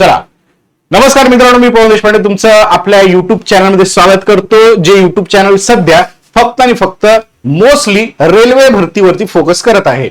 चला. नमस्कार मित्रांनो मी पवन देशपांडे तुमचं आपल्या युट्यूब चॅनलमध्ये स्वागत करतो जे युट्यूब चॅनल सध्या फक्त आणि फक्त मोस्टली रेल्वे भरतीवरती फोकस करत आहे.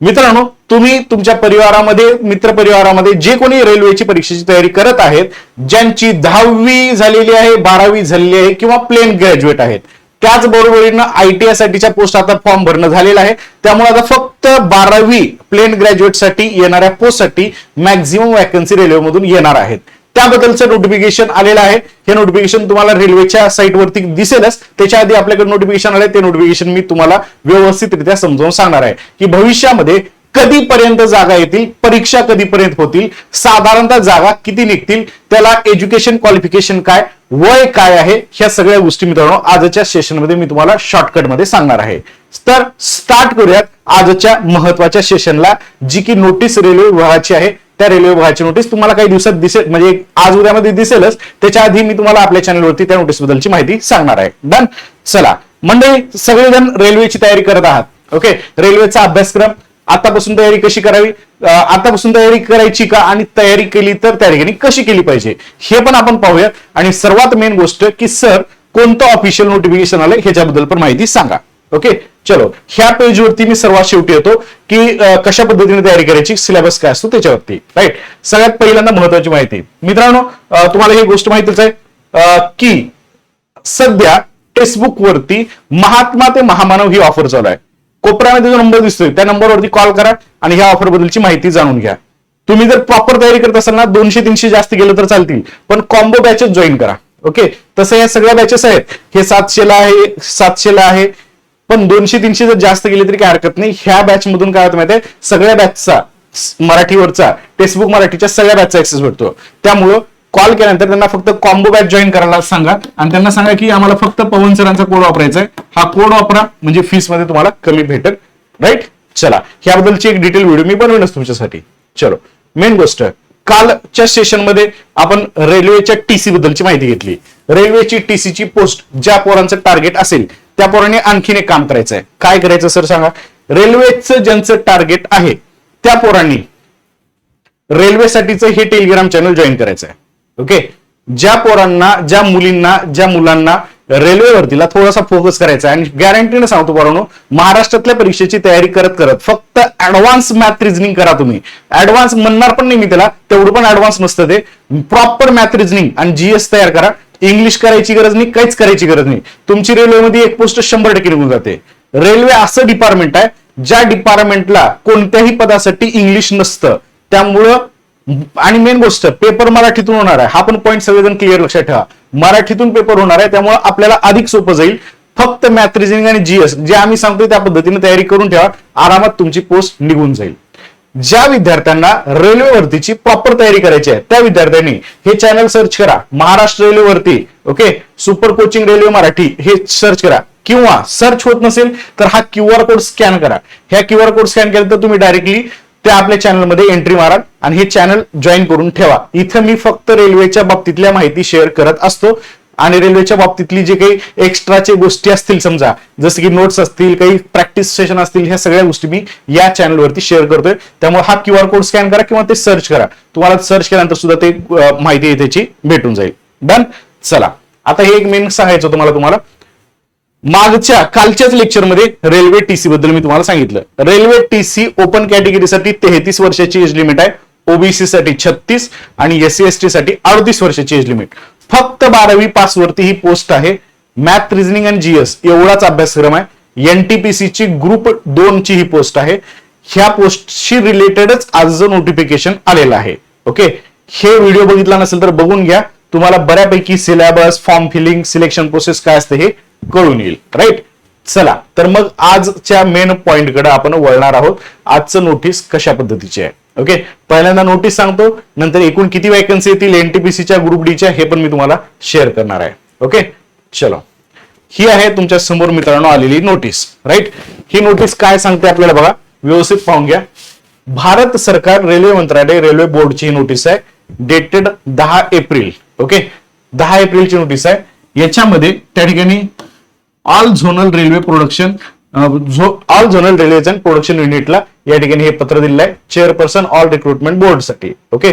मित्रांनो तुम्ही तुमच्या परिवारामध्ये मित्र परिवारामध्ये जे कोणी रेल्वेची परीक्षेची तयारी करत आहेत ज्यांची दहावी झालेली आहे बारावी झालेली आहे किंवा प्लेन ग्रॅज्युएट आहेत त्याचबरोबरीनं आय साठीच्या पोस्ट आता फॉर्म भरणं झालेला आहे. त्यामुळे आता फक्त बारावी प्लेन ग्रॅज्युएटसाठी येणाऱ्या पोस्टसाठी मॅक्झिमम वॅकन्सी रेल्वेमधून येणार आहेत. त्याबद्दलचं नोटिफिकेशन आलेलं आहे. हे नोटिफिकेशन तुम्हाला रेल्वेच्या साईटवरती दिसेलच. त्याच्या आधी आपल्याकडे नोटिफिकेशन आले ते नोटिफिकेशन मी तुम्हाला व्यवस्थितरित्या समजावून सांगणार आहे. की भविष्यामध्ये कधीपर्यंत जागा येतील? परीक्षा कधीपर्यंत होतील? साधारणतः जागा किती निघतील? त्याला एज्युकेशन क्वालिफिकेशन काय? वय काय आहे? ह्या सगळ्या गोष्टी मित्रांनो आजच्या सेशनमध्ये मी तुम्हाला शॉर्टकटमध्ये सांगणार आहे. तर स्टार्ट करूयात आजच्या महत्त्वाच्या सेशनला जी की नोटीस रेल्वे विभागाची आहे. त्या रेल्वे विभागाची नोटीस तुम्हाला काही दिवसात दिसेल म्हणजे आज उद्यामध्ये दिसेलच. त्याच्या आधी मी तुम्हाला आपल्या चॅनलवरती त्या नोटीस बद्दलची माहिती सांगणार आहे. डन चला. मंडळी सगळेजण रेल्वेची तयारी करत आहात. ओके रेल्वेचा अभ्यासक्रम आतापासून तयारी कशी करावी? आतापासून तयारी करायची का? आणि तयारी केली तर त्या ठिकाणी कशी केली पाहिजे? हे पण आपण पाहूया आणि सर्वात मेन गोष्ट की सर कोणतं ऑफिशियल नोटिफिकेशन आलंय ह्याच्याबद्दल पण माहिती सांगा. ओके चलो. ह्या पेजवरती मी सर्वात शेवटी येतो की कशा पद्धतीने तयारी करायची? सिलेबस काय असतो त्याच्यावरती. राईट सगळ्यात पहिल्यांदा महत्वाची माहिती. मित्रांनो तुम्हाला ही गोष्ट माहितीच आहे की सध्या फेसबुक वरती महात्मा ते महामानव ही ऑफर चालू आहे. कोपऱ्यामध्ये जो नंबर दिसतोय त्या नंबरवरती कॉल करा आणि ह्या ऑफर बद्दलची माहिती जाणून घ्या. तुम्ही जर प्रॉपर तयारी करत असाल ना दोनशे तीनशे जास्त गेलं तर चालतील. पण कॉम्बो बॅचेस जॉईन करा. ओके तसं या सगळ्या बॅचेस आहेत. हे सातशेला आहे सातशेला आहे. पण दोनशे तीनशे जर जास्त गेले तरी काय हरकत नाही. ह्या बॅच मधून काय होतं माहिती आहे सगळ्या बॅचचा मराठीवरचा टेक्स्टबुक मराठीच्या सगळ्या बॅचचा ऍक्सेस भेटतो. त्यामुळं कॉल केल्यानंतर त्यांना फक्त कॉम्बो बॅच जॉईन करायला सांगा. आणि त्यांना सांगा की आम्हाला फक्त पवन सरांचा कोड वापरायचा आहे हा कोड वापरा म्हणजे फीसमध्ये तुम्हाला कमी भेटेल. राईट चला. ह्याबद्दलची एक डिटेल व्हिडिओ मी बनवेनच तुमच्यासाठी. चलो. मेन गोष्ट. कालच्या सेशनमध्ये आपण रेल्वेच्या टीसी बद्दलची माहिती घेतली. रेल्वेची टीसीची पोस्ट ज्या पोरांचं टार्गेट असेल त्या पोरांनी आणखीन एक काम करायचं आहे काय करायचं सर सांगा? रेल्वेचं ज्यांचं टार्गेट आहे त्या पोरांनी रेल्वेसाठीचं हे टेलिग्राम चॅनल जॉईन करायचं आहे ओके ज्या पोरांना ज्या मुलींना ज्या मुलांना रेल्वे भरतीला थोडासा फोकस करायचा आहे आणि गॅरंटीने सांगतो पोरांनो महाराष्ट्रातल्या परीक्षेची तयारी करत करत फक्त ऍडव्हान्स मॅथ रिझनिंग करा तुम्ही. ऍडव्हान्स म्हणणार पण नाही मी त्याला तेवढं पण ऍडव्हान्स नसतं ते. प्रॉपर मॅथ रिझनिंग आणि जीएस तयार करा. इंग्लिश करायची गरज नाही काहीच करायची गरज नाही. तुमची रेल्वेमध्ये एक पोस्ट शंभर टक्के निघून जाते. रेल्वे असं डिपार्टमेंट आहे ज्या डिपार्टमेंटला कोणत्याही पदासाठी इंग्लिश नसतं. त्यामुळं आणि मेन गोष्ट पेपर मराठीतून होणार आहे. हा पण पॉईंट सगळेजण क्लिअर लक्षात ठेवा. मराठीतून पेपर होणार आहे त्यामुळे आपल्याला अधिक सोपं जाईल. फक्त मॅथ रिजनिंग आणि जीएस जे आम्ही सांगतोय त्या पद्धतीने तयारी करून ठेवा. आरामात तुमची पोस्ट निघून जाईल. ज्या विद्यार्थ्यांना रेल्वे भरतीची प्रॉपर तयारी करायची आहे त्या विद्यार्थ्यांनी हे चॅनल सर्च करा. महाराष्ट्र रेल्वे वरती okay super coaching railway Marathi हे सर्च करा. किंवा सर्च होत नसेल तर हा क्यू आर कोड स्कॅन करा. ह्या क्यू आर कोड स्कॅन केल्यानंतर तुम्ही डायरेक्टली ते आपल्या चॅनलमध्ये एंट्री मारा आणि हे चॅनल जॉईन करून ठेवा. इथं मी फक्त रेल्वेच्या बाबतीतल्या माहिती शेअर करत असतो आणि रेल्वेच्या बाबतीतली जे काही एक्स्ट्राचे गोष्टी असतील समजा जसं की नोट्स असतील काही प्रॅक्टिस सेशन असतील ह्या सगळ्या गोष्टी मी या चॅनलवरती शेअर करतोय. त्यामुळे हा क्यू आर कोड स्कॅन करा किंवा ते सर्च करा. तुम्हाला सर्च केल्यानंतर सुद्धा ते माहिती त्याची भेटून जाईल. डन चला. आता हे एक मेन सांगायचं होतं मला तुम्हाला. मागच्या कालच्याच लेक्चरमध्ये रेल्वे टीसी बद्दल मी तुम्हाला सांगितलं. रेल्वे टीसी ओपन कॅटेगरीसाठी तेहतीस वर्षाची एज लिमिट आहे. ओबीसी साठी छत्तीस आणि एससी एसटी साठी अडतीस वर्षाची एज लिमिट फक्त बारावी पास वरती ही पोस्ट आहे. मॅथ रिझनिंग आणि जीएस एवढाच अभ्यासक्रम आहे. एनटीपीसी ची ग्रुप दोन ची ही पोस्ट आहे. ह्या पोस्टशी रिलेटेडच आजचं नोटिफिकेशन आलेलं आहे. ओके हे व्हिडिओ बघितला नसेल तर बघून घ्या. तुम्हाला बऱ्यापैकी syllabus form filling selection process काय असते हे कळून येईल. राईट चला. तर मग आजच्या मेन पॉइंटकडे आपण वळणार आहोत. आजचं नोटीस कशा पद्धतीची आहे? ओके पहिल्यांदा नोटीस सांगतो. नंतर एकूण किती वॅकन्सी येतील? एनटीपीसीच्या ग्रुप डीच्या हे पण मी तुम्हाला शेअर करणार आहे. ओके चलो. ही आहे तुमच्यासमोर मित्रांनो आलेली नोटीस राईट ही नोटीस काय सांगते आपल्याला बघा. व्यवस्थित पाहून घ्या. भारत सरकार रेल्वे मंत्रालय रेल्वे बोर्डची ही नोटीस आहे. डेटेड दहा एप्रिल. ओके दहा एप्रिलची नोटीस आहे. याच्यामध्ये त्या ठिकाणी all zonal railway production all zonal railways and production युनिटला या ठिकाणी हे पत्र दिलेलं आहे. चेअरपर्सन ऑल रिक्रुटमेंट बोर्डसाठी ओके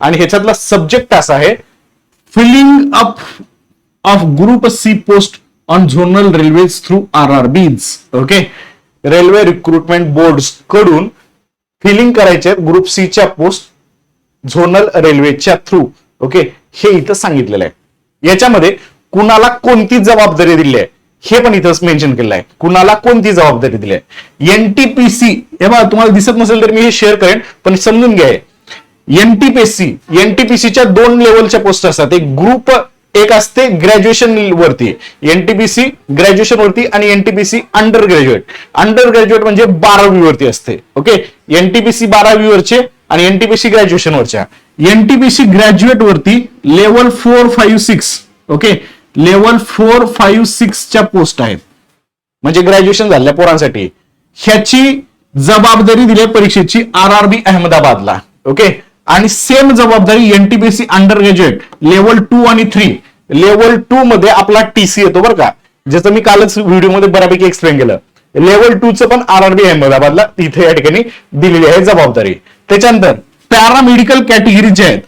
आणि ह्याच्यातला सब्जेक्ट असा आहे filling up of group C post on zonal railways through R R Bs okay railway recruitment बोर्डकडून filling करायचे ग्रुप सी च्या पोस्ट झोनल रेल्वेच्या थ्रू ओके हे इथं सांगितलेलं आहे. याच्यामध्ये कुणाला कोणती जबाबदारी दिली आहे? हे पण इथंच मेन्शन केलेलं आहे. कुणाला कोणती जबाबदारी दिली आहे? एनटीपीसी हे बघा तुम्हाला दिसत नसेल तर मी हे शेअर करेन पण समजून घ्या एनटीपीसी एनटीपीसीच्या दोन लेवलच्या पोस्ट असतात. एक ग्रुप एक असते ग्रॅज्युएशन वरती. एनटीपीसी ग्रॅज्युएशन वरती आणि NTPC under graduate under graduate म्हणजे बारावी वरती असते. ओके एनटीपीसी बारावी वरचे आणि एनटीपीसी ग्रॅज्युएशन वरच्या. एनटीपीसी ग्रॅज्युएट वरती level four five six okay level four five सिक्सच्या post आहेत. म्हणजे ग्रॅज्युएशन झालेल्या पोरांसाठी. ह्याची जबाबदारी दिली आहे परीक्षेची आर आर बी अहमदाबादला. ओके? आणि सेम जबाबदारी NTPC under graduate level two आणि थ्री लेवल टू मध्ये आपला टीसी येतो बरं का. ज्याचं मी कालच व्हिडिओमध्ये बऱ्यापैकी एक्सप्लेन केलं. लेवल टूचं पण आर आर बी अहमदाबादला तिथे या ठिकाणी दिलेली आहे जबाबदारी. त्याच्यानंतर पॅरामेडिकल कॅटेगरी जे आहेत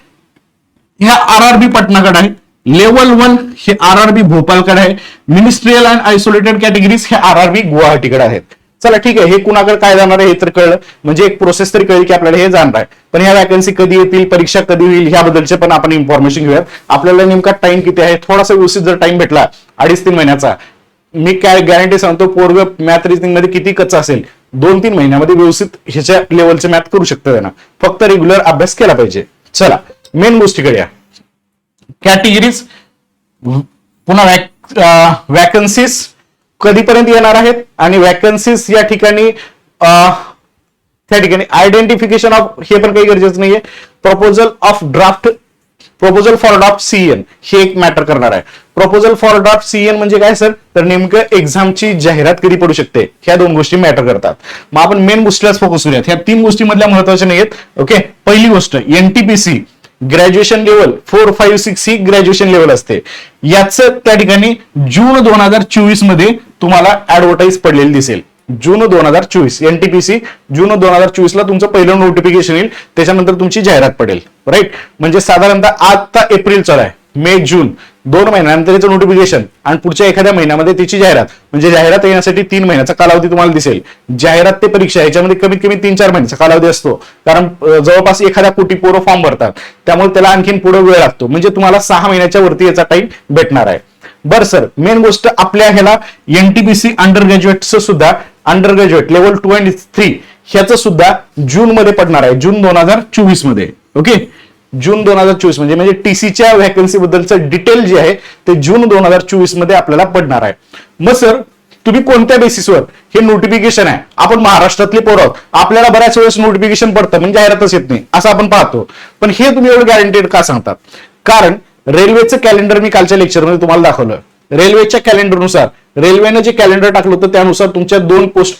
ह्या आर आर बी पटनाकडे आहेत लेवल वन हे आर आर बी भोपाळकडे आहे. मिनिस्ट्रियल अँड आयसोलेटेड कॅटेगरीज हे आर आर बी गुवाहाटीकडे आहेत. चला ठीक आहे हे कुणाकडे काय जाणार आहे हे तर कळलं. म्हणजे एक प्रोसेस तरी कळली की आपल्याला हे जाणार आहे. पण ह्या वॅकन्सी कधी येतील परीक्षा कधी होईल ह्याबद्दलचे पण आपण इन्फॉर्मेशन घेऊयात. आपल्याला नेमका टाइम किती आहे? थोडासा व्यवस्थित जर टाइम भेटला अडीच तीन महिन्याचा मी काय गॅरंटी सांगतो पोरग मॅथ रिजनिंगमध्ये किती कच्चा असेल दोन तीन महिन्यामध्ये व्यवस्थित ह्याच्या लेवलचे मॅथ करू शकतं त्यांना. फक्त रेग्युलर अभ्यास केला पाहिजे. चला मेन गोष्टीकडे या. कॅटेगरीज पुन्हा वॅकन्सीज कधीपर्यंत येणार आहेत? आणि वॅकन्सीज या ठिकाणी त्या ठिकाणी आयडेंटिफिकेशन ऑफ हे पण काही गरजेचं नाहीये. Proposal of draft proposal for draft CN हे एक मॅटर करणार आहे. प्रपोजल फॉर ड्राफ्ट सीएन म्हणजे काय सर तर नेमकं एक्झामची जाहिरात कधी पडू शकते? ह्या दोन गोष्टी मॅटर करतात. मग आपण मेन गोष्टीलाच फोकस करूयात. ह्या तीन गोष्टीमधल्या महत्त्वाच्या नाहीयेत. ओके पहिली गोष्ट NTPC graduation level four five six ही ग्रॅज्युएशन लेवल असते. याचं त्या ठिकाणी जून दोन हजार चोवीसमध्ये तुम्हाला ऍडव्हर्टाईज पडलेली दिसेल. जून दोन हजार चोवीस एनटीपीसी जून दोन हजार चोवीस ला तुमचं पहिलं नोटिफिकेशन येईल. त्याच्यानंतर तुमची जाहिरात पडेल. राईट म्हणजे साधारणतः आता एप्रिल चालू आहे. मे जून. दोन महिन्यानंतर याचं नोटिफिकेशन आणि पुढच्या एखाद्या महिन्यामध्ये त्याची जाहिरात. म्हणजे जाहिरात येण्यासाठी तीन महिन्याचा कालावधी तुम्हाला दिसेल. जाहिरात ते परीक्षा याच्यामध्ये कमीत कमी तीन चार महिन्याचा कालावधी असतो. कारण जवळपास एखाद्या कोटी पोरं फॉर्म भरतात. त्यामुळे त्याला आणखीन पुढे वेळ लागतो. म्हणजे तुम्हाला सहा महिन्याच्या वरती याचा टाइम भेटणार आहे. बरं सर. मेन गोष्ट आपल्या ह्याला एनटीपीसी अंडर ग्रॅज्युएटचं सुद्धा under graduate level two and three ह्याचं सुद्धा जून मध्ये पडणार आहे. जून दोन हजार चोवीसमध्ये ओके? जून दोन हजार चोवीस म्हणजे म्हणजे टीसीच्या व्हॅकन्सी बद्दलचं डिटेल जे आहे ते जून दोन हजार चोवीसमध्ये आपल्याला पडणार आहे. मग सर तुम्ही कोणत्या बेसिसवर हे नोटिफिकेशन आहे. आपण महाराष्ट्रातले पोरं आहोत. आपल्याला बऱ्याच वेळेस नोटिफिकेशन पडतं म्हणजे जाहिरातच येत नाही. असं आपण पाहतो. पण हे तुम्ही एवढं गॅरंटेड का सांगतात? कारण रेल्वेचं कॅलेंडर मी कालच्या लेक्चरमध्ये तुम्हाला दाखवलं. रेल्वेच्या कॅलेंडरनुसार रेल्वेनं जे कॅलेंडर टाकलं होतं त्यानुसार तुमच्या दोन पोस्ट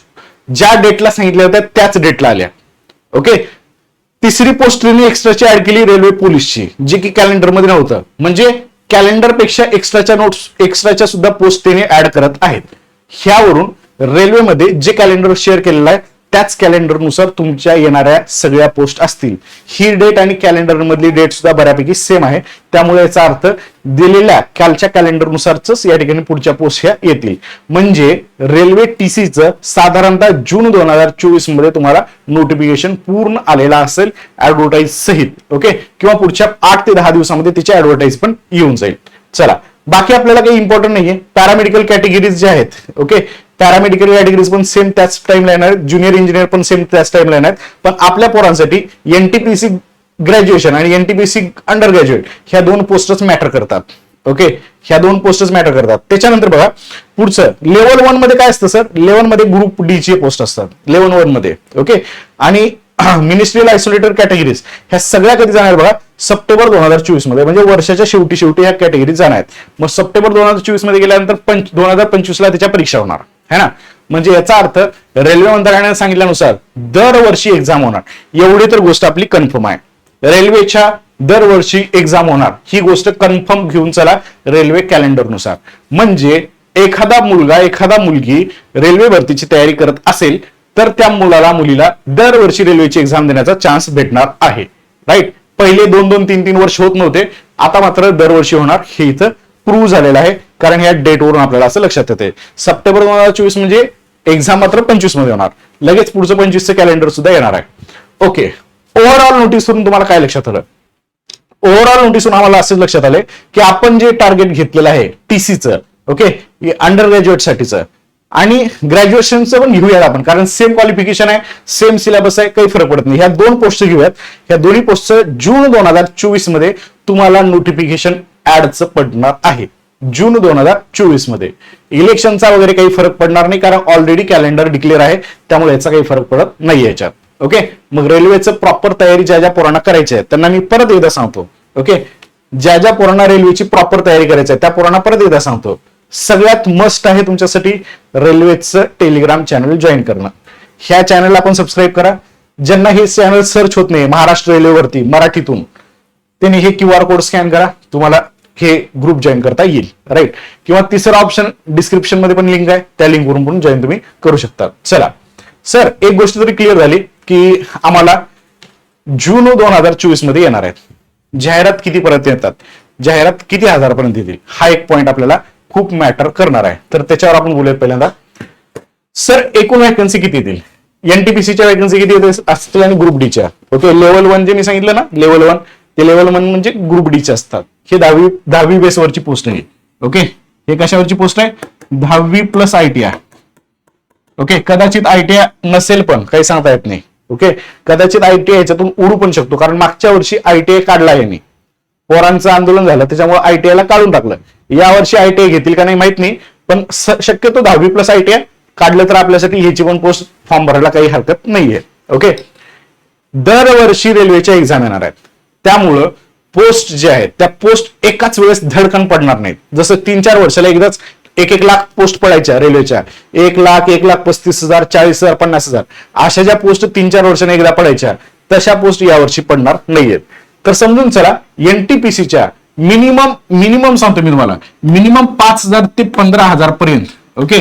ज्या डेटला सांगितल्या होत्या त्याच डेटला आल्या. ओके तिसरी पोस्ट त्यांनी एक्स्ट्राची ऍड केली रेल्वे पोलीसची जे की कॅलेंडरमध्ये नव्हतं. म्हणजे कॅलेंडरपेक्षा एक्स्ट्राच्या नोट्स एक्स्ट्राच्या सुद्धा पोस्ट त्यांनी ऍड करत आहेत. ह्यावरून रेल्वेमध्ये जे कॅलेंडर शेअर केलेलं आहे त्याच कॅलेंडरनुसार तुमच्या येणाऱ्या सगळ्या पोस्ट असतील. ही डेट आणि कॅलेंडर मधली डेट सुद्धा बऱ्यापैकी सेम आहे. त्यामुळे याचा अर्थ दिलेल्या कालच्या कॅलेंडरनुसारच या ठिकाणी पुढच्या पोस्ट ह्या येतील. म्हणजे रेल्वे टीसीचं साधारणतः जून दोन हजार चोवीसमध्ये तुम्हाला नोटिफिकेशन पूर्ण आलेला असेल ऍडव्हर्टाईज सहित. ओके किंवा पुढच्या आठ ते दहा दिवसामध्ये त्याची ऍडव्हर्टाईज पण येऊन जाईल. चला. बाकी आपल्याला काही इम्पॉर्टंट नाहीये. पॅरामेडिकल कॅटेगरीज ज्या आहेत ओके पॅरामेडिकल कॅटेगरीज पण सेम त्याच टाइमला येणार ज्युनियर इंजिनियर पण सेम त्याच टाइमला येणार पण आपल्या पोरांसाठी एनटीपीसी ग्रॅज्युएशन आणि एनटीपीसी अंडर ग्रॅज्युएट ह्या दोन पोस्टच मॅटर करतात ओके ह्या दोन पोस्टच मॅटर करतात. त्याच्यानंतर बघा पुढचं लेवल वनमध्ये काय असतं सर लेवलमध्ये ग्रुप डी चे पोस्ट असतात. लेवल वनमध्ये ओके आणि मिनिस्ट्रियल आयसोलेटर कॅटेगरीज ह्या सगळ्या कधी जाणार बघा? सप्टेंबर दोन हजार चोवीसमध्ये म्हणजे वर्षाच्या शेवटी शेवटी ह्या कॅटेगरी जाणार आहेत. मग सप्टेंबर दोन हजार चोवीसमध्ये गेल्यानंतर पंच दोन हजार पंचवीसला त्याच्या परीक्षा होणार. है ना? म्हणजे याचा अर्थ रेल्वे मंत्रालयाने सांगितल्यानुसार दरवर्षी एक्झाम होणार. एवढी तर गोष्ट आपली कन्फर्म आहे. रेल्वेच्या दरवर्षी एक्झाम होणार. ही गोष्ट कन्फर्म घेऊन चला रेल्वे कॅलेंडरनुसार म्हणजे एखादा मुलगा एखादा मुलगी रेल्वे भरतीची तयारी करत असेल तर त्या मुलाला मुलीला दरवर्षी रेल्वेची एक्झाम देण्याचा चान्स भेटणार आहे. राईट पहिले दोन दोन तीन तीन वर्ष होत नव्हते. आता मात्र दरवर्षी होणार. हे इथं प्रूव्ह झालेलं आहे. कारण या डेटवरून आपल्याला असं लक्षात येते सप्टेंबर दोन हजार चोवीस म्हणजे एक्झाम मात्र पंचवीसमध्ये होणार. लगेच पुढचं पंचवीसचं कॅलेंडर सुद्धा येणार आहे. ओके ओव्हरऑल नोटीसवरून तुम्हाला काय लक्षात आलं? ओव्हरऑल नोटीसून आम्हाला असंच लक्षात आलंय की आपण जे टार्गेट घेतलेलं आहे टीसीचं ओके अंडर ग्रॅज्युएट साठीचं आणि ग्रॅज्युएशनचं पण घेऊयात आपण कारण सेम क्वालिफिकेशन आहे सेम सिलेबस आहे काही फरक पडत नाही. ह्या दोन पोस्ट घेऊयात. ह्या दोन्ही पोस्टचं जून दोन हजार चोवीसमध्ये तुम्हाला नोटिफिकेशन ऍडचं पडणार आहे. जून दोन हजार चोवीसमध्ये. इलेक्शनचा वगैरे काही फरक पडणार नाही कारण ऑलरेडी कॅलेंडर डिक्लेअर आहे. त्यामुळे याचा काही फरक पडत नाही याच्यात. ओके मग रेल्वेचं प्रॉपर तयारी ज्या ज्या पोरांना करायची आहे त्यांना मी परत एकदा सांगतो. ओके ज्या ज्या पोरांना रेल्वेची प्रॉपर तयारी करायची आहे त्या पोरांना परत एकदा सांगतो. सगळ्यात मस्ट आहे तुमच्यासाठी रेल्वेचं टेलिग्राम चॅनल जॉईन करणं. ह्या चॅनलला आपण सबस्क्राईब करा. ज्यांना हे चॅनल सर्च होत नाही महाराष्ट्र रेल्वेवरती मराठीतून त्यांनी हे क्यू आर कोड स्कॅन करा. तुम्हाला हे ग्रुप जॉईन करता येईल राईट किंवा तिसरा ऑप्शन डिस्क्रिप्शनमध्ये पण लिंक आहे त्या लिंकवरून पण जॉईन तुम्ही करू शकता. चला. सर एक गोष्ट तरी क्लिअर झाली की आम्हाला जून दोन हजार चोवीसमध्ये येणार आहेत जाहिरात किती पर्यंत येतात? जाहिरात किती हजारपर्यंत येतील? हा एक पॉईंट आपल्याला खूप मॅटर करणार आहे. तर त्याच्यावर आपण बोलूयात पहिल्यांदा. सर एकूण वॅकन्सी किती येतील? एनटीपीसीच्या वॅकन्सी किती येते असतील आणि ग्रुप डीच्या ओके लेवल वन जे मी सांगितलं ना लेवल वन ते लेवल वन म्हणजे ग्रुप डीचे असतात. हे दहावी दहावी बेसवरची पोस्ट आहे. ओके हे कशावरची पोस्ट आहे? दहावी प्लस आयटीआय ओके कदाचित आयटीआय नसेल पण काही सांगता येत नाही. ओके कदाचित आयटीआय याच्यातून उडू पण शकतो कारण मागच्या वर्षी आयटीआय काढला यांनी. पोरांचं आंदोलन झालं त्याच्यामुळे आयटीआय ला काढून टाकलं. यावर्षी आयटीआय घेतील का नाही माहीत नाही पण शक्यतो दहावी प्लस आयटीआय काढलं तर आपल्यासाठी ह्याची पण पोस्ट फॉर्म भरायला काही हरकत नाहीये. ओके दरवर्षी रेल्वेच्या एक्झाम येणार आहेत. त्यामुळं पोस्ट जे आहेत त्या पोस्ट एकाच वेळेस धडकन पडणार नाहीत. जसं तीन चार वर्षाला एकदाच एक एक लाख पोस्ट पडायच्या रेल्वेच्या एक लाख एक लाख पस्तीस हजार चाळीस हजार पन्नास हजार. अशा ज्या पोस्ट तीन चार वर्षाने एकदा पडायच्या तशा पोस्ट यावर्षी पडणार नाहीयेत. तर समजून चला एनटीपीसीच्या मिनिमम मिनिमम सांगतो मी तुम्हाला. मिनिमम पाच हजार ते पंधरा हजार पर्यंत ओके?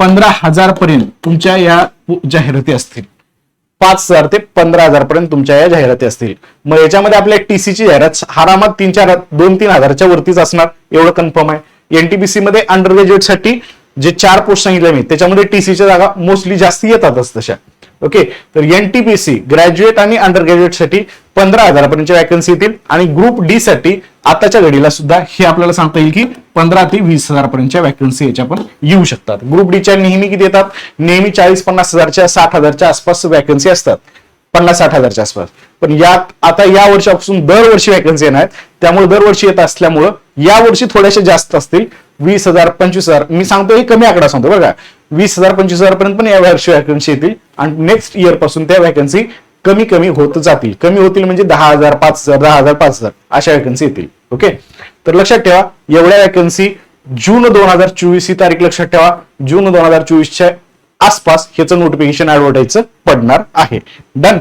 पंधरा हजार पर्यंत तुमच्या या जाहिराती असतील. पाच हजार ते पंधरा हजार पर्यंत तुमच्या या जाहिराती असतील. मग याच्यामध्ये आपल्या टीसीची जाहिरात आरामात तीन चार दोन तीन हजारच्या वरतीच असणार एवढं कन्फर्म आहे. एनटीपीसी मध्ये अंडर ग्रॅज्युएटसाठी जे चार पोस्ट सांगितले मी त्याच्यामध्ये टीसीच्या जागा मोस्टली जास्ती येतातच तशा. ओके? तर एनटीपीसी ग्रॅज्युएट आणि अंडर ग्रॅज्युएटसाठी पंधरा हजारापर्यंतच्या वॅकन्सी येतील. आणि ग्रुप डी साठी आताच्या घडीला सुद्धा हे आपल्याला सांगता येईल की पंधरा ते वीस हजारपर्यंतच्या वॅकन्सी याच्या पण येऊ शकतात. ग्रुप डीच्या नेहमी किती येतात? नेहमी चाळीस पन्नास हजारच्या साठ हजारच्या आसपास वॅकन्सी असतात. पन्नास साठ हजारच्या आसपास. पण यात आता या वर्षापासून दरवर्षी वॅकन्सी येणार आहेत. त्यामुळे दरवर्षी येत असल्यामुळं या वर्षी थोड्याशा जास्त असतील. वीस हजार पंचवीस हजार. मी सांगतो हे कमी आकडा सांगतो बघा वीस हजार पंचवीस हजार पर्यंत पण या वर्षी वॅकन्सी येतील. आणि नेक्स्ट इयरपासून त्या वॅकन्सी कमी कमी होत जातील. कमी होतील म्हणजे दहा हजार पाच हजार दहा हजार पाच हजार अशा वॅकन्सी येतील. ओके तर लक्षात ठेवा एवढ्या वॅकन्सी जून दोन हजार चोवीस ही तारीख लक्षात ठेवा. जून दोन हजार चोवीसच्या आसपास ह्याचं नोटिफिकेशन ऍडव्हर्टाईजचं पडणार आहे. डन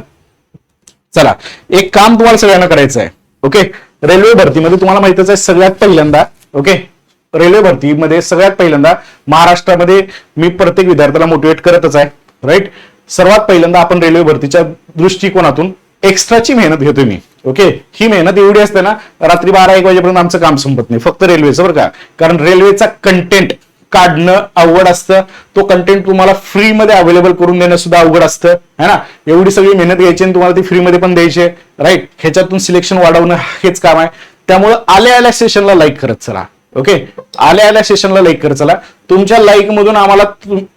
चला एक काम तुम्हाला सगळ्यांना करायचं आहे ओके रेल्वे भरतीमध्ये तुम्हाला माहितच आहे सगळ्यात पहिल्यांदा ओके रेल्वे भरतीमध्ये सगळ्यात पहिल्यांदा महाराष्ट्रामध्ये मी प्रत्येक विद्यार्थ्याला मोटिवेट करतच आहे राईट सर्वात पहिल्यांदा आपण रेल्वे भरतीच्या दृष्टिकोनातून एक्स्ट्राची मेहनत घेतोय मी ओके ही मेहनत एवढी असते ना रात्री बारा एक वाजेपर्यंत आमचं काम संपत नाही फक्त रेल्वेचं बरं का? कारण रेल्वेचा कंटेंट काढणं अवघड असतं. तो कंटेंट तुम्हाला फ्रीमध्ये अवेलेबल करून देणं सुद्धा अवघड असतं. है ना? एवढी सगळी मेहनत घ्यायची आणि तुम्हाला ती फ्रीमध्ये पण द्यायची राईट ह्याच्यातून सिलेक्शन वाढवणं हेच काम आहे. त्यामुळे आल्या आल्या सेशनला लाईक करत चला. ओके आल्या आल्या सेशनला लाईक करत चला. तुमच्या लाईक मधून आम्हाला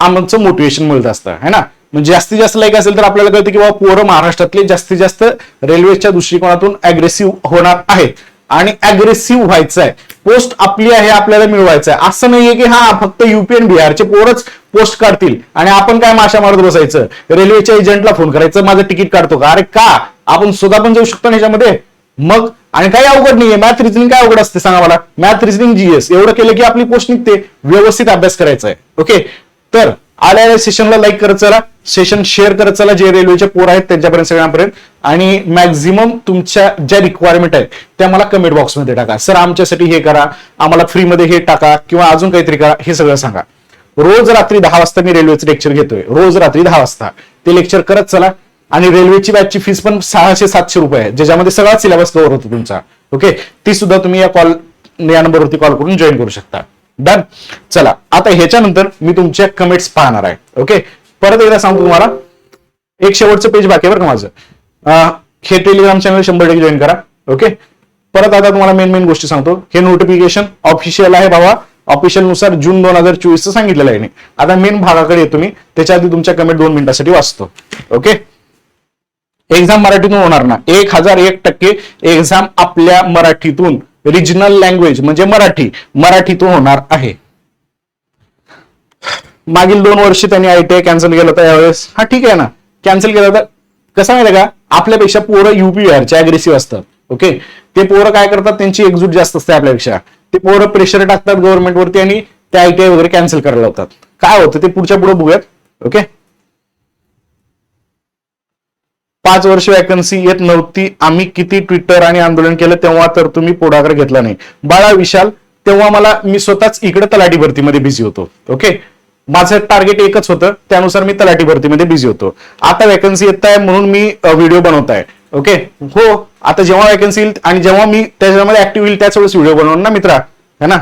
आमचं मोटिवेशन मिळत असतं. है ना? म्हणजे जास्तीत जास्त लाईक असेल तर आपल्याला कळतं की बाबा पोरं महाराष्ट्रातले जास्तीत जास्त रेल्वेच्या दृष्टिकोनातून अग्रेसिव्ह होणार आहेत. आणि अग्रेसिव्ह व्हायचं आहे पोस्ट आपली आहे आपल्याला मिळवायचं आहे असं नाहीये की हा फक्त युपीएन बिहारचे पोरच पोस्ट काढतील. आणि आपण काय माशा मारत बसायचं? रेल्वेच्या एजंटला फोन करायचं माझं तिकीट काढतो का? अरे का? आपण सुद्धा पण जाऊ शकतो ना याच्यामध्ये मग? आणि काही अवघड नाहीये. मॅथ रिजनिंग काय अवघड असते सांगा मला? मॅथ रिजनिंग जीएस एवढं केलं की आपली पोस्ट निघते. व्यवस्थित अभ्यास करायचा आहे ओके तर आल्या सेशनला लाईक करत चला. सेशन शेअर करत चला जे रेल्वेचे पोर आहेत त्यांच्यापर्यंत सगळ्यांपर्यंत. आणि मॅक्झिमम तुमच्या ज्या रिक्वायरमेंट आहेत त्या मला कमेंट बॉक्समध्ये टाका. सर आमच्यासाठी हे करा. आम्हाला फ्रीमध्ये हे टाका. किंवा अजून काहीतरी करा. हे सगळं सांगा. रोज रात्री दहा वाजता मी रेल्वेचं लेक्चर घेतोय. रोज रात्री दहा वाजता. ते लेक्चर करत चला. आणि रेल्वेची बॅचची फीस पण सहाशे सातशे रुपये आहे. ज्याच्यामध्ये सगळा सिलेबस कव्हर होतो तुमचा. ओके ती सुद्धा तुम्ही या कॉल या नंबरवरती कॉल करून जॉईन करू शकता. डन चला आता ह्याच्यानंतर मी तुमच्या कमेंट्स पाहणार आहे. ओके परत एकदा सांगतो तुम्हाला. एक शेवटचं पेज बाकी आहे बरं का माझं. हे टेलिग्राम चॅनल शंभर टक्के जॉईन करा. ओके परत आता तुम्हाला मेन मेन गोष्टी सांगतो. हे नोटिफिकेशन ऑफिशियल आहे बाबा ऑफिशियलनुसार जून दोन हजार चोवीस सांगितलेलं आहे. आता मेन भागाकडे येतो मी. त्याच्या आधी तुमच्या कमेंट दोन मिनिटासाठी वाचतो. ओके एक्झाम मराठीतून होणार ना. एक हजार एक टक्के एक्झाम आपल्या मराठीतून. रिजनल लँग्वेज म्हणजे मराठी. मराठीतून होणार आहे. मागील दोन वर्ष त्यांनी आयटीआय कॅन्सल केलं होतं यावेळेस. हा ठीक आहे ना. कॅन्सल केलं होतं कसं माहिती का? आपल्यापेक्षा पोरं युपीआरचे अग्रेसिव्ह असतात. ओके ते पोरं काय करतात? त्यांची एकजूट जास्त असते आपल्यापेक्षा. ते पोरं प्रेशर टाकतात गव्हर्नमेंटवरती आणि ते आयटीआय वगैरे कॅन्सल करायला लावतात. काय होतं? ते पुढच्या पुढे बघूयात. ओके पाच वर्ष वॅकन्सी येत नव्हती. आम्ही किती ट्विटर आणि आंदोलन केलं तेव्हा तर तुम्ही पुढाकार घेतला नाही. बाळा विशाल तेव्हा मला मी स्वतःच इकडे तलाठी भरतीमध्ये बिझी होतो. ओके माझं टार्गेट एकच होतं. त्यानुसार मी तलाठी भरतीमध्ये बिझी होतो. आता वॅकन्सी येत आहे म्हणून मी व्हिडिओ बनवत आहे. ओके हो आता जेव्हा वॅकन्सी येईल आणि जेव्हा मी त्याच्यामध्ये ऍक्टिव्ह होईल त्याच वेळेस व्हिडिओ बनवणार ना मित्रा? है ना?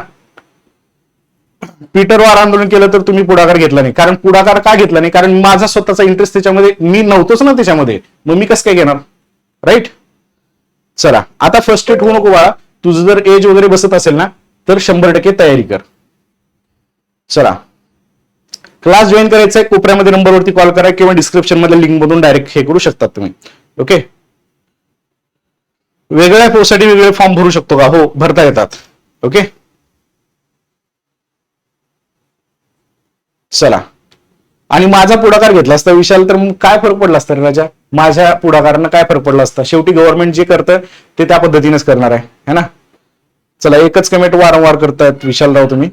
ट्विटरवर आंदोलन केलं तर तुम्ही पुढाकार घेतला नाही. कारण पुढाकार का घेतला नाही? कारण माझा स्वतःचा इंटरेस्ट त्याच्यामध्ये मी नव्हतोच ना त्याच्यामध्ये. मग मी कसं काय घेणार? राईट चला. आता फर्स्ट एड होऊ नको बाळा. तुझं जर एज वगैरे बसत असेल ना तर शंभर टक्के तयारी कर. चला. क्लास जॉईन करायचा आहे कोपऱ्यामध्ये नंबरवरती कॉल करा किंवा डिस्क्रिप्शन मधल्या लिंक मधून डायरेक्ट हे करू शकतात तुम्ही. ओके वेगळ्या पोस्टसाठी वेगळे फॉर्म भरू शकतो का? हो भरता येतात. ओके चला. आणि माझा पुढाकार घेतला असता विशाल तर मग काय फरक पडला असता राजा? माझ्या पुढाकारांना काय फरक पडला असता? शेवटी गव्हर्नमेंट जे करतं ते त्या पद्धतीनेच करणार आहे है ना? चला एकच कमेंट वारंवार करतायत विशालराव तुम्ही.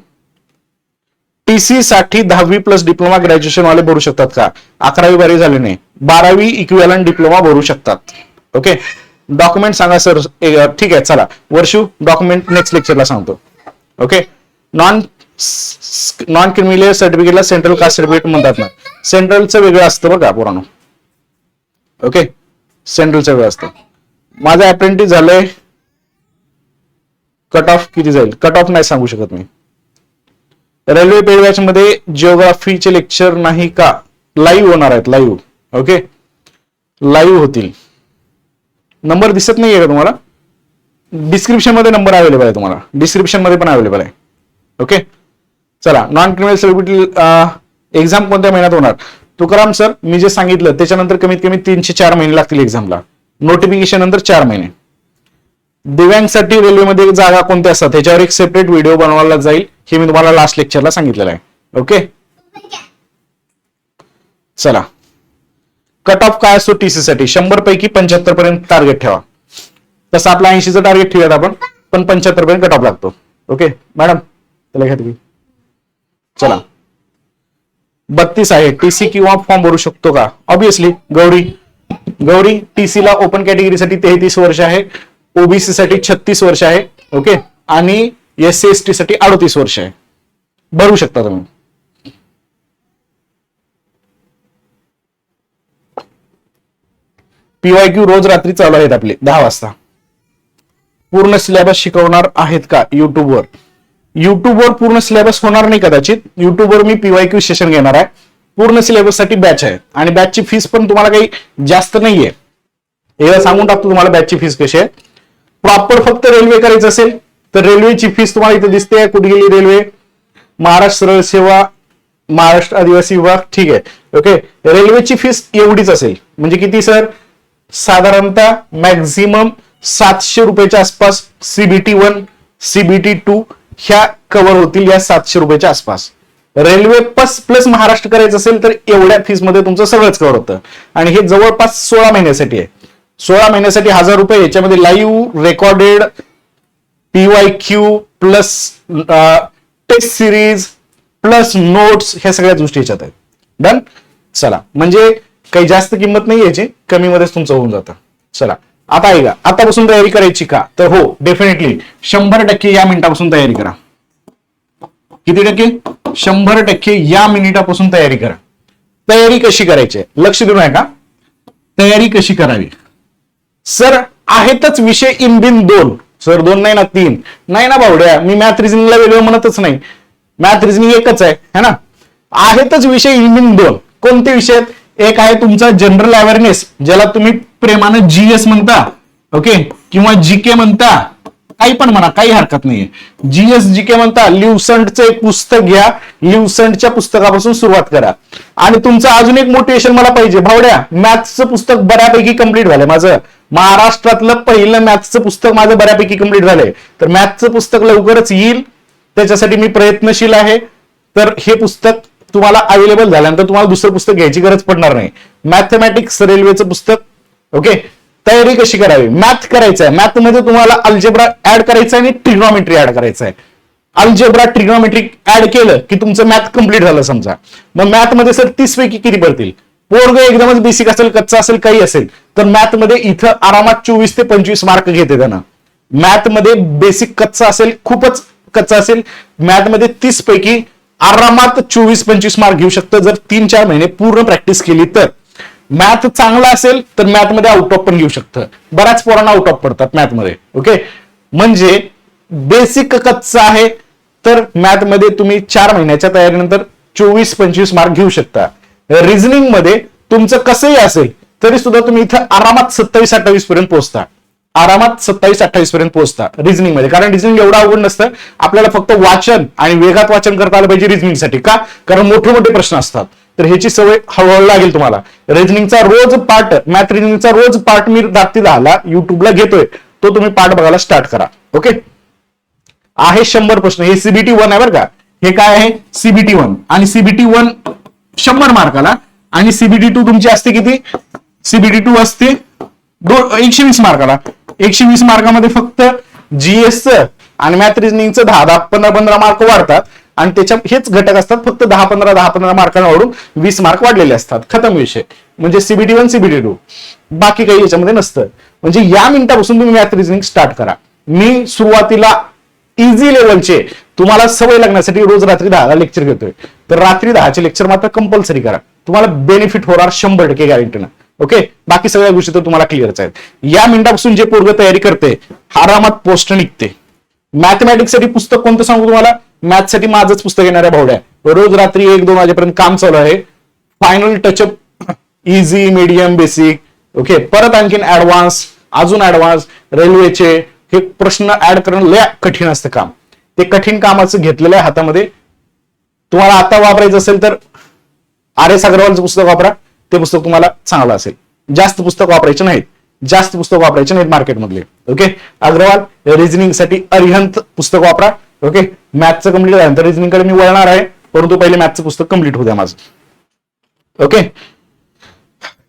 टीसी साठी दहावी प्लस डिप्लोमा ग्रॅज्युएशन वाले भरू शकतात का? अकरावी बारावी झाले नाही. बारावी इक्विवलंट डिप्लोमा भरू शकतात. ओके डॉक्युमेंट सांगा सर ठीक आहे चला. वर्षू डॉक्युमेंट नेक्स्ट लेक्चरला सांगतो. Okay non non creamy layer सर्टिफिकेटला central caste certificate म्हणतात ना. सेंट्रलचं वेगळं असतं बघा पुराण ओके सेंट्रलचं वेगळं असतं. माझं अप्रेंटिस झालंय. कट ऑफ किती जाईल? कट ऑफ नाही सांगू शकत मी. रेल्वे पेडमध्ये जिओग्राफीचे लेक्चर नाही का? लाईव्ह होणार आहेत लाईव्ह ओके लाईव्ह होतील. नंबर दिसत नाहीये का तुम्हाला? डिस्क्रिप्शनमध्ये नंबर अवेलेबल आहे तुम्हाला. डिस्क्रिप्शनमध्ये पण अवेलेबल आहे. ओके चला नॉन क्रिमिनल सेलिब्रिटी एक्झाम कोणत्या महिन्यात होणार? तुकाराम सर मी जे सांगितलं त्याच्यानंतर कमीत कमी तीनशे चार महिने लागतील एक्झामला नोटिफिकेशन नंतर चार महिने. दिव्यांगसाठी रेल्वेमध्ये जागा कोणत्या असतात? त्याच्यावर एक सेपरेट व्हिडिओ बनवायला जाईल. हे मी तुम्हाला लास्ट लेक्चरला सांगितलेलं आहे. ओके चला. कट ऑफ काय असतो टीसी साठी. शंभर पैकी पंच्याहत्तर पर्यंत टार्गेट ठेवा. तसं आपला ऐंशीचं टार्गेट ठेवूयात आपण पण पंच्याहत्तर पर्यंत कट ऑफ लागतो. ओके मॅडम त्याला घ्या तुम्ही. चला. बत्तीस आहे. टीसी किंवा फॉर्म भरू शकतो का? ऑब्विसली गौरी. गौरी टीसी ला ओपन कॅटेगरीसाठी तेहतीस वर्ष आहे. ओबीसी साठी छत्तीस वर्ष आहे. ओके आणि एस सी एस टी साठी अडतीस वर्ष आहे. भरू शकता तुम्ही. पीवाय क्यू रोज रात्री चालू आहेत आपले. दहा वाजता. पूर्ण सिलेबस शिकवणार आहेत का युट्यूबवर युट्यूबवर पूर्ण सिलेबस होणार नाही कदाचित. युट्यूबवर मी पीवाय क्यू सेशन घेणार आहे. पूर्ण सिलेबससाठी बॅच आहे. आणि बॅचची फीस पण तुम्हाला काही जास्त नाहीये. एकदा सांगून टाकतो तुम्हाला बॅचची फीस कशी आहे. प्रॉपर फक्त रेल्वे करायचं असेल तर रेल्वेची फीस तुम्हाला इथे दिसते कुठे गेली रेल्वे महाराष्ट्र सेवा महाराष्ट्र आदिवासी विभाग. ठीक आहे. ओके रेल्वेची फीस एवढीच असेल. म्हणजे किती सर? साधारणतः मॅक्झिमम सातशे रुपयाच्या आसपास सीबीटी वन सीबीटी टू ह्या कव्हर होतील या सातशे रुपयाच्या आसपास. रेल्वे पस प्लस महाराष्ट्र करायचं असेल तर एवढ्या फीसमध्ये तुमचं सगळंच कव्हर होतं. आणि हे जवळपास सोळा महिन्यासाठी आहे. सोळा महिन्यासाठी हजार रुपये याच्यामध्ये live recorded PY Q plus test series plus notes ह्या सगळ्या गोष्टी याच्यात आहेत. डन चला. म्हणजे काही जास्त किंमत नाही याची. कमीमध्येच तुमचं होऊन जातं. चला. आता ऐका आतापासून तयारी करायची का? तर हो डेफिनेटली शंभर टक्के या मिनिटापासून तयारी करा. किती टक्के? शंभर टक्के या मिनिटापासून तयारी करा. तयारी कशी करायची आहे? लक्ष देऊन आहे का तयारी कशी करावी? सर आहेतच विषय इन बिन दोन. सर दोन नाही ना तीन. नाही ना भावड्या मी मॅथ रिझनिंगला वेगळं म्हणतच नाही. मॅथ रिझनिंग एकच आहे है ना? आहेतच विषय इन बिन दोन. कोणते विषय आहेत? एक आहे तुमचा जनरल अवेअरनेस ज्याला तुम्ही प्रेमानं जीएस म्हणता ओके किंवा जी के म्हणता काही पण म्हणा काही हरकत नाहीये. जीएस जी के म्हणता लिवसंटचं एक पुस्तक घ्या लिवसंटच्या पुस्तकापासून सुरुवात करा. आणि तुमचं अजून एक मोटिवेशन मला पाहिजे भावड्या मॅथ्सचं पुस्तक बऱ्यापैकी कंप्लीट झालंय माझं. महाराष्ट्रातलं पहिलं मॅथ्सचं पुस्तक माझं बऱ्यापैकी कंप्लीट झालंय. तर मॅथ्सचं पुस्तक लवकरच येईल त्याच्यासाठी मी प्रयत्नशील आहे. तर हे पुस्तक तुम्हाला अवेलेबल झाल्यानंतर तुम्हाला दुसरं पुस्तक घ्यायची गरज पडणार नाही. मॅथमॅटिक्स रेल्वेचं पुस्तक ओके तयारी कशी करावी? मॅथ करायचं आहे मॅथमध्ये तुम्हाला अल्जेब्रा ऍड करायचं आहे आणि ट्रिग्नॉमेट्री ऍड करायचं आहे अल्जेब्रा ट्रिग्नॉमेट्री ऍड केलं की तुमचं मॅथ कंप्लीट झालं समजा. मग मॅथमध्ये सर तीस पैकी किती पडतील पोरग एकदमच बेसिक असेल कच्चा असेल काही असेल तर मॅथमध्ये इथं आरामात चोवीस ते पंचवीस मार्क घेते त्यांना. मॅथमध्ये बेसिक कच्चा असेल खूपच कच्चा असेल मॅथमध्ये तीस पैकी आरामात चोवीस पंचवीस मार्क घेऊ शकतं. जर तीन चार महिने पूर्ण प्रॅक्टिस केली तर. मॅथ चांगला असेल तर मॅथमध्ये आउट ऑफ पण घेऊ शकतं. बऱ्याच पोरांना आउट ऑफ पडतात मॅथमध्ये ओके म्हणजे बेसिक कच्चा आहे तर मॅथमध्ये तुम्ही चार महिन्याच्या तयारीनंतर चोवीस पंचवीस मार्क घेऊ शकता. रिझनिंगमध्ये तुमचं कसंही असेल तरी सुद्धा तुम्ही इथं आरामात सत्तावीस अठ्ठावीस पर्यंत पोहोचता. आरामात सत्तावीस अठ्ठावीस पर्यंत पोहोचता रिझनिंगमध्ये. कारण रिझनिंग एवढं अवघड नसतं. आपल्याला फक्त वाचन आणि वेगात वाचन करता आलं पाहिजे रिझनिंगसाठी. का? कारण मोठे मोठे प्रश्न असतात. तर ह्याची सवय हळूहळू लागेल तुम्हाला. रिझनिंगचा रोज पार्ट मॅथ रिझनिंगचा रोज पार्ट मी रात्री दहाला युट्यूबला घेतोय. तो तुम्ही पार्ट बघायला स्टार्ट करा. ओके आहे शंभर प्रश्न. हे सीबीटी वन आहे बरं का? हे काय आहे? सीबीटी वन आणि सीबीटी वन शंभर मार्काला. आणि सीबीटी टू तुमची असते किती? सीबीटी टू असते दो एकशे वीस मार्काला. एकशे वीस मार्कामध्ये फक्त जीएस आणि मॅथ रिजनिंगचं दहा दहा पंधरा पंधरा मार्क वाढतात. आणि त्याच्या हेच घटक असतात फक्त दहा पंधरा दहा पंधरा मार्कांवरून वीस मार्क वाढलेले असतात. खतम विषय. म्हणजे सीबीटी वन सीबीटी टू बाकी काही याच्यामध्ये नसतं. म्हणजे या मिनिटापासून तुम्ही मॅथ रिजनिंग स्टार्ट करा. मी सुरुवातीला इझी लेवलचे तुम्हाला सवय लागण्यासाठी रोज रात्री दहाला लेक्चर घेतोय. तर रात्री दहाचे लेक्चर मात्र कंपल्सरी करा. तुम्हाला बेनिफिट होणार शंभर टक्के गॅरंटीनं ओके बाकी सगळ्या गोष्टी तर तुम्हाला क्लिअरच आहेत. या मिनिटापासून जे पोरग तयारी करते आरामात पोस्ट निघते. मॅथमॅटिक्ससाठी पुस्तक कोणतं सांगू तुम्हाला? मॅथसाठी माझंच पुस्तक येणाऱ्या आहे भावड्या. रोज रात्री एक दोन वाजेपर्यंत काम चालू आहे. Final touch up easy medium basic okay परत आणखीन ऍडव्हान्स अजून ऍडव्हान्स रेल्वेचे हे प्रश्न ऍड करणं लय कठीण असतं काम. ते कठीण कामाचं घेतलेलं आहे हातामध्ये. तुम्हाला आता वापरायचं असेल तर आर एस अग्रवालचं पुस्तक वापरा. ते पुस्तक तुम्हाला चांगलं असेल. जास्त पुस्तक वापरायचे नाहीत. जास्त पुस्तक वापरायचे नाहीत मार्केटमधले. ओके? अग्रवाल रिझनिंगसाठी अरिहंत पुस्तक वापरा. ओके? मॅथचं कंप्लीट झाल्यानंतर रिझनिंगकडे मी वळणार आहे. परंतु पहिले मॅथचं पुस्तक कंप्लीट होऊ द्या माझं. ओके?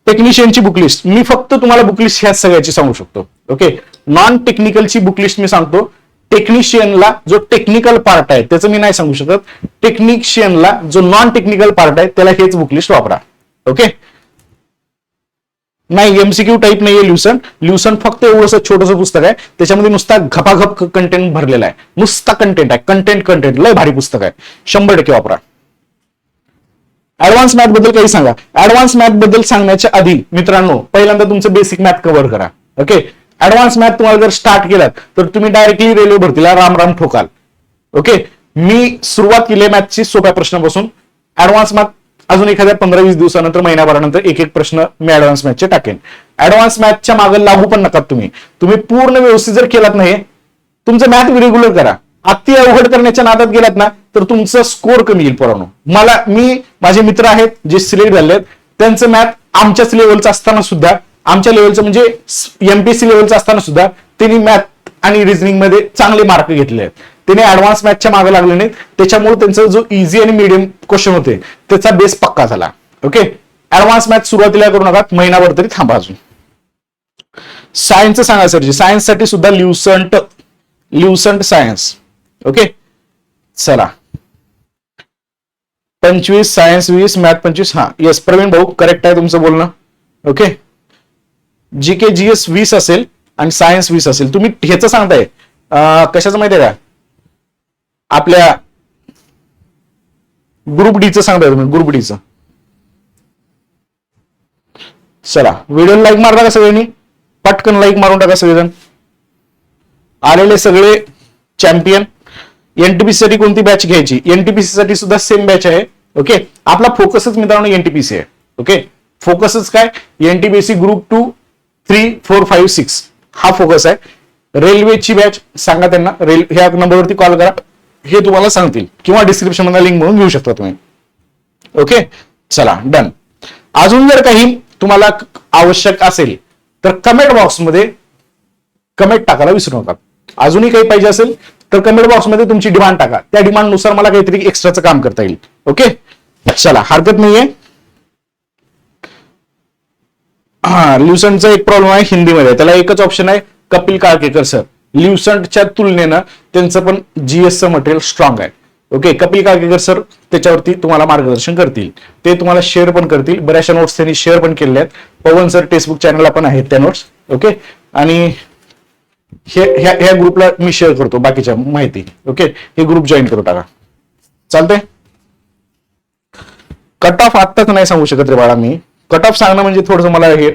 टेक्निशियनची बुकलिस्ट मी फक्त तुम्हाला बुकलिस्ट ह्या सगळ्याची सांगू शकतो. ओके? नॉन टेक्निकलची बुकलिस्ट मी सांगतो. टेक्निशियनला जो टेक्निकल पार्ट आहे त्याचं मी नाही सांगू शकत. टेक्निशियनला जो नॉन टेक्निकल पार्ट आहे त्याला हेच बुकलिस्ट वापरा. ओके? नाही एमसीक्यू टाईप नाहीये ल्युसन ल्युसन फक्त एवढंसं छोटंसं पुस्तक आहे. त्याच्यामध्ये नुसता घपाघप कंटेंट भरलेला आहे. नुसता कंटेंट आहे. कंटेंट कंटेंट लय भारी पुस्तक आहे. शंभर टक्के वापरा. ऍडव्हान्स मॅथबद्दल काही सांगा. ऍडव्हान्स मॅथबद्दल सांगण्याच्या आधी मित्रांनो पहिल्यांदा तुमचं बेसिक मॅथ कव्हर करा. ओके ऍडव्हान्स मॅथ तुम्हाला जर स्टार्ट केलात तर तुम्ही डायरेक्टली रेल्वे भरतीला राम राम ठोकाल. ओके मी सुरुवात केली मॅथची सोप्या प्रश्नापासून. ऍडव्हान्स मॅथ अजून एखाद्या पंधरा वीस दिवसानंतर महिन्याभरानंतर एक एक प्रश्न मी ऍडव्हान्स मॅथचे टाकेन. ऍडव्हान्स मॅथच्या मागे लागू पण नका तुम्ही. तुम्ही पूर्ण व्यवस्थित जर केलात नाही तुमचं मॅथ रेग्युलर करा. अति अवघड करण्याच्या नादात गेलात ना तर तुमचा स्कोर कमी येईल पोरांनो. मला मी माझे मित्र आहेत जे सिलेक्ट झाले आहेत त्यांचं मॅथ आमच्याच लेवलचं असताना सुद्धा आमच्या लेवलचं म्हणजे एमपीएससी लेवलचं असताना सुद्धा त्यांनी मॅथ आणि रिझनिंगमध्ये चांगले मार्क घेतले आहेत. त्याने ऍडव्हान्स मॅथच्या मागे लागले नाहीत. त्याच्यामुळे त्यांचा जो इझी आणि मिडियम क्वेश्चन होते त्याचा बेस पक्का झाला. ओके ऍडव्हान्स मॅथ सुरुवातीला करू नका महिनाभर तरी थांबा अजून. सायन्सचं सांगा सरजी सायन्ससाठी सुद्धा ल्युसंट ल्युसंट सायन्स ओके चला. पंचवीस सायन्स वीस मॅथ पंचवीस. हा येस प्रवीण भाऊ करेक्ट आहे तुमचं बोलणं. ओके जी के जी एस वीस असेल आणि सायन्स वीस असेल. तुम्ही ह्याचं सांगताय. कशाचं माहिती आहे का? आपल्या ग्रुप डीचं सांगताय तुम्ही ग्रुप डीचं चला व्हिडिओ लाईक मारता का सगळ्यांनी. पटकन लाईक मारून टाका सगळेजण. आलेले सगळे चॅम्पियन एनटीपीसी साठी कोणती बॅच घ्यायची? एनटीपीसी साठी सुद्धा सेम बॅच आहे. ओके आपला फोकसच मित्रांनो एनटीपीसी आहे. ओके फोकसच काय? NTPC group two three four five six हा फोकस आहे. रेल्वेची बॅच सांगा त्यांना. रेल ह्या नंबरवरती कॉल करा. हे तुम्हाला सांगतील. किंवा डिस्क्रिप्शन मधला लिंक म्हणून घेऊ शकता तुम्ही. ओके चला डन अजून जर काही तुम्हाला आवश्यक असेल तर कमेंट बॉक्समध्ये कमेंट टाकायला विसरू नका. अजूनही काही पाहिजे असेल तर कमेंट बॉक्समध्ये तुमची डिमांड टाका. त्या डिमांडनुसार मला काहीतरी एक्स्ट्राचं काम करता येईल. ओके चला हरकत नाहीये. हा ल्युसनचा एक प्रॉब्लेम आहे हिंदीमध्ये. त्याला एकच ऑप्शन आहे कपिल काळकेकर सर ल्युसंटच्या तुलनेनं त्यांचं पण जीएसचं मटेरियल स्ट्रॉंग आहे. ओके कपिल कागेकर सर त्याच्यावरती तुम्हाला मार्गदर्शन करतील. ते तुम्हाला शेअर पण करतील. बऱ्याचशा नोट्स त्यांनी शेअर पण केलेल्या आहेत. पवन सर टेक्स्टबुक चॅनलला पण आहेत त्या नोट्स ओके आणि हे ह्या ह्या ग्रुपला मी शेअर करतो बाकीच्या माहिती. ओके हे ग्रुप जॉईन करू टाका. चालतंय? कट ऑफ आत्ताच नाही सांगू शकत रे बाळा मी. कट ऑफ सांगणं म्हणजे थोडंसं मला हे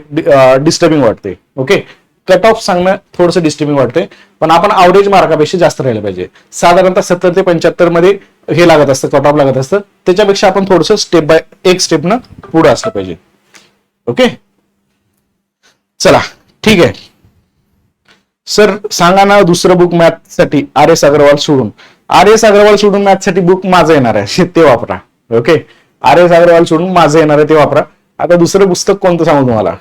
डिस्टर्बिंग वाटते ओके कट ऑफ सांगणं थोडंसं डिस्टर्बिंग वाटतंय. पण आपण अवरेज मार्कापेक्षा जास्त राहिलं पाहिजे. साधारणतः सत्तर ते पंच्याहत्तरमध्ये हे लागत असतं कट ऑफ लागत असतं. त्याच्यापेक्षा आपण थोडंसं स्टेप बाय एक स्टेपनं पुढे असलं पाहिजे. ओके चला ठीक आहे. सर सांगा ना दुसरं बुक मॅथसाठी आर एस अग्रवाल सोडून. आर एस अग्रवाल सोडून मॅथसाठी बुक माझं येणार आहे. ते वापरा. ओके आर एस अग्रवाल सोडून माझं येणार आहे ते वापरा. आता दुसरं पुस्तक कोणतं सांगू तुम्हाला?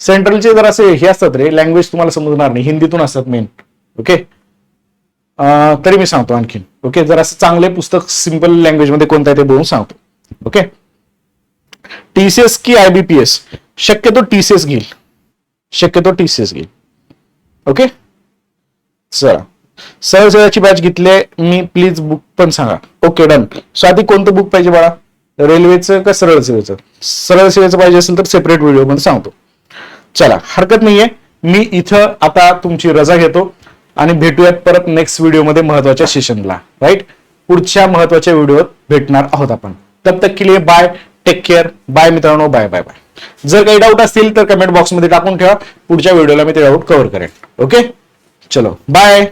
सेंट्रलचे जर असे हे असतात रे लँग्वेज तुम्हाला समजणार नाही हिंदीतून असतात मेन ओके तरी मी सांगतो आणखीन ओके जर असं चांगले पुस्तक सिंपल लँग्वेजमध्ये कोणतं आहे ते बोलून सांगतो ओके टीसीएस की आयबीपीएस शक्यतो टीसीएस घेईल शक्यतो टीसीएस घेईल ओके चला सरळ सेवाची बॅच घेतली मी प्लीज बुक पण सांगा ओके डन स्वाती कोणतं बुक पाहिजे बाळा? रेल्वेचं का सरळ सेवेचं? सरळ सेवेचं पाहिजे असेल तर सेपरेट व्हिडिओ पण सांगतो. चला हरकत नाहीये. मी इथं आता तुमची रजा घेतो आणि भेटूयात परत नेक्स्ट व्हिडिओमध्ये महत्त्वाच्या सेशनला राईट पुढच्या महत्त्वाच्या व्हिडिओत भेटणार आहोत आपण. तब तक के लिए बाय टेक केअर बाय मित्रांनो बाय बाय बाय जर काही डाऊट असतील तर कमेंट बॉक्समध्ये टाकून ठेवा. पुढच्या व्हिडिओला मी ते डाऊट कव्हर करेन. ओके चलो बाय